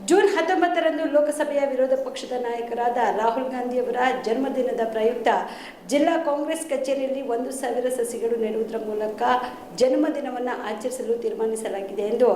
June ಹತ್ತೊಂಬತ್ತರಂದು ಲೋಕಸಭೆಯ ವಿರೋಧ ಪಕ್ಷದ ನಾಯಕರಾದ ರಾಹುಲ್ ಗಾಂಧಿಯವರ ಜನ್ಮದಿನದ ಪ್ರಯುಕ್ತ ಜಿಲ್ಲಾ ಕಾಂಗ್ರೆಸ್ ಕಚೇರಿಯಲ್ಲಿ ಒಂದು ಸಾವಿರ ಸಸಿಗಳು ನೆಡುವುದರ ಮೂಲಕ ಜನ್ಮದಿನವನ್ನು ಆಚರಿಸಲು ತೀರ್ಮಾನಿಸಲಾಗಿದೆ ಎಂದು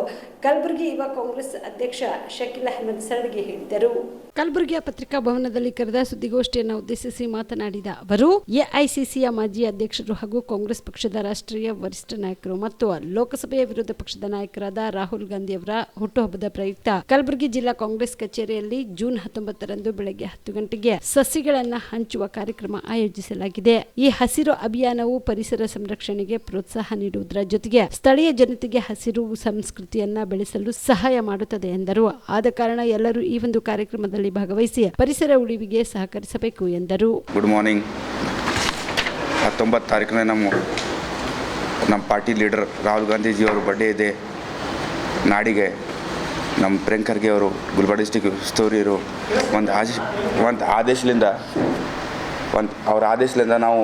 ಕಲಬುರಗಿ ಯುವ ಕಾಂಗ್ರೆಸ್ ಅಧ್ಯಕ್ಷ ಶಕೀಲ್ ಅಹಮದ್ ಸರಡ್ಗಿ ಹೇಳಿದರು. ಕಲಬುರಗಿಯ ಪತ್ರಿಕಾ ಭವನದಲ್ಲಿ ಕರೆದ ಸುದ್ದಿಗೋಷ್ಠಿಯನ್ನು ಉದ್ದೇಶಿಸಿ ಮಾತನಾಡಿದ ಅವರು, ಎಐಸಿಸಿಯ ಮಾಜಿ ಅಧ್ಯಕ್ಷರು ಹಾಗೂ ಕಾಂಗ್ರೆಸ್ ಪಕ್ಷದ ರಾಷ್ಟ್ರೀಯ ವರಿಷ್ಠ ನಾಯಕರು ಮತ್ತು ಲೋಕಸಭೆಯ ವಿರೋಧ ಪಕ್ಷದ ನಾಯಕರಾದ ರಾಹುಲ್ ಗಾಂಧಿ ಅವರ ಹುಟ್ಟುಹಬ್ಬದ ಪ್ರಯುಕ್ತ ಕಲಬುರಗಿ ಜಿಲ್ಲಾ ಕಾಂಗ್ರೆಸ್ ಕಚೇರಿಯಲ್ಲಿ ಜೂನ್ ಹತ್ತೊಂಬತ್ತರಂದು ಬೆಳಗ್ಗೆ ಹತ್ತು ಗಂಟೆಗೆ ಸಸಿಗಳನ್ನು ಹಂಚುವ ಕಾರ್ಯಕ್ರಮ ಆಯೋಜಿಸಲಾಗಿದೆ. ಈ ಹಸಿರು ಅಭಿಯಾನವು ಪರಿಸರ ಸಂರಕ್ಷಣೆಗೆ ಪ್ರೋತ್ಸಾಹ ನೀಡುವುದರ ಜೊತೆಗೆ ಸ್ಥಳೀಯ ಜನತೆಗೆ ಹಸಿರು ಸಂಸ್ಕೃತಿಯನ್ನ ಬೆಳೆಸಲು ಸಹಾಯ ಮಾಡುತ್ತದೆ ಎಂದರು. ಆದ ಕಾರಣ ಎಲ್ಲರೂ ಈ ಒಂದು ಕಾರ್ಯಕ್ರಮದಲ್ಲಿ ಭಾಗವಹಿಸಿ ಪರಿಸರ ಉಳಿವಿಗೆ ಸಹಕರಿಸಬೇಕು ಎಂದರು. ಗುಡ್ ಮಾರ್ನಿಂಗ್ ಹತ್ತೊಂಬತ್ತು ತಾರೀಕಿನ ನಮ್ಮ ನಮ್ಮ ಪಾರ್ಟಿ ಲೀಡರ್ ರಾಹುಲ್ ಗಾಂಧೀಜಿಯವರು ಬರ್ಡೇ ಇದೆ. ನಾಡಿಗೆ ನಮ್ಮ ಪ್ರಿಯಾಂಕ್ ಖರ್ಗೆ ಅವರು ಗುಲ್ಬರ್ಗ ಡಿಸ್ಟಿಕ್ ಉಸ್ತುವಾರಿಯರು ಒಂದು ಆದೇಶ ಒಂದು ಆದೇಶದಿಂದ ಒಂದು ಅವ್ರ ಆದೇಶದಿಂದ ನಾವು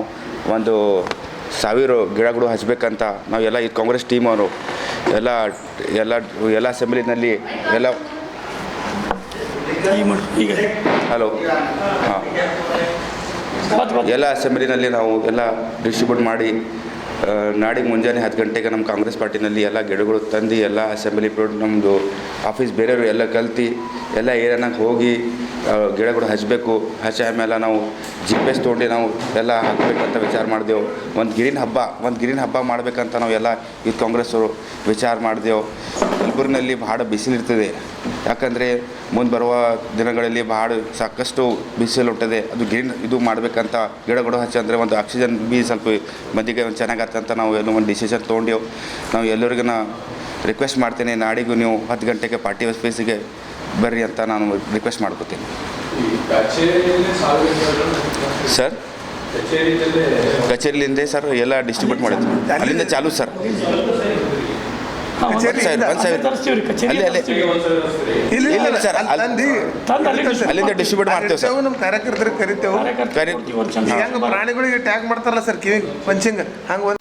ಒಂದು ಸಾವಿರ ಗಿಡಗಳು ಹಚ್ಚಬೇಕಂತ ನಾವು ಎಲ್ಲ ಈ ಕಾಂಗ್ರೆಸ್ ಟೀಮ್ ಅವರು ಎಲ್ಲ ಎಲ್ಲ ಎಲ್ಲ ಅಸೆಂಬ್ಲಿನಲ್ಲಿ ಎಲ್ಲ ಈಗ. ಹಲೋ ಹಾಂ. ಎಲ್ಲ ಅಸೆಂಬ್ಲಿನಲ್ಲಿ ನಾವು ಎಲ್ಲ ಡಿಸ್ಟ್ರಿಬ್ಯೂಟ್ ಮಾಡಿ ನಾಡಿಗೆ ಮುಂಜಾನೆ ಹತ್ತು ಗಂಟೆಗೆ ನಮ್ಮ ಕಾಂಗ್ರೆಸ್ ಪಾರ್ಟಿನಲ್ಲಿ ಎಲ್ಲ ಗಿಡಗಳು ತಂದು ಎಲ್ಲ ಅಸೆಂಬ್ಲಿ ಪ್ರೋಡ್ ನಮ್ಮದು ಆಫೀಸ್ ಬೇರೆಯವರು ಎಲ್ಲ ಕಲ್ತು, ಎಲ್ಲ ಏರಿಯಾನಾಗ ಹೋಗಿ ಗಿಡಗಳು ಹಚ್ಚಬೇಕು ಹಚ್ಚ ಆಮೇಲೆ ನಾವು ಜಿ ಪಿ ಎಸ್ ತೊಗೊಂಡು ನಾವು ಎಲ್ಲ ಹಾಕಬೇಕಂತ ವಿಚಾರ ಮಾಡಿದೆವು. ಒಂದು ಗಿರಿನ ಹಬ್ಬ, ಒಂದು ಗಿರಿನ ಹಬ್ಬ ಮಾಡಬೇಕಂತ ನಾವು ಎಲ್ಲ ಯೂತ್ ಕಾಂಗ್ರೆಸ್ಸವರು ವಿಚಾರ ಮಾಡಿದೆವು. ಕಲಬುರಗಿನಲ್ಲಿ ಭಾಳ ಬಿಸಿಲಿರ್ತದೆ. ಯಾಕಂದರೆ ಮುಂದೆ ಬರುವ ದಿನಗಳಲ್ಲಿ ಭಾಳ ಸಾಕಷ್ಟು ಬಿಸಿಲು ಹುಟ್ಟದೆ ಅದು ಗ್ರೀನ್ ಇದು ಮಾಡಬೇಕಂತ ಗಿಡಗಳು ಹಚ್ಚಿ ಅಂದರೆ ಒಂದು ಆಕ್ಸಿಜನ್ ಬಿ ಸ್ವಲ್ಪ ಮಂದಿಗೆ ಒಂದು ಚೆನ್ನಾಗತ್ತೆ ಅಂತ ನಾವು ಏನೋ ಒಂದು ಡಿಸಿಷನ್ ತೊಗೊಂಡೆವು ನಾವು ಎಲ್ಲರಿಗೂ ರಿಕ್ವೆಸ್ಟ್ ಮಾಡ್ತೇನೆ. ನಾಡಿಗೂ ನೀವು ಹತ್ತು ಗಂಟೆಗೆ ಪಾರ್ಟಿ ಸ್ಪೇಸಿಗೆ ಬರ್ರಿ ಅಂತ ನಾನು ರಿಕ್ವೆಸ್ಟ್ ಮಾಡ್ಕೋತೀನಿ. ಸರ್ ಕಚೇರಿಯಿಂದ ಸರ್ ಎಲ್ಲ ಡಿಸ್ಟ್ರಿಬ್ಯೂಟ್ ಮಾಡಿದ್ವಿ ಅಲ್ಲಿಂದ ಚಾಲು ಸರ್ ಒಂದು ಒಂದು ಸಾವಿರ ಒಂದು ಸಾವಿರ ತರಿಸ್ತೀವಿ ರೀ ಕಚೇರಿ ಅಲ್ಲೇ ಅಲ್ಲೇ. ತರಿಸ್ತೀವಿ. ಒಂದ್ಸಲ ತರಿಸ್ತೀರಿ. ಇಲ್ಲ ಇಲ್ಲ, ಇಲ್ಲ ಸರ್, ಅಲ್ಲಿ- ತಂದು ತಂದು ಅಲ್ಲಿ distribute ಅಲ್ಲಿಂದ ಡಿಸ್ಟ್ರಿಬ್ಯೂಟ್ ಮಾಡ್ತೇವೆ ಸರ್. ನಮ್ಮ ಕಾರ್ಯಕರ್ತರಿಗೆ ಕರಿತೇವೆ. ಕರಿ- ಪ್ರಾಣಿಗಳಿಗೆ ಟ್ಯಾಗ್ ಮಾಡ್ತಾರಲ್ಲ ಸರ್ ಕಿವಿ ಪಂಚಿಂಗ್. ಹಂಗ ಒಂದು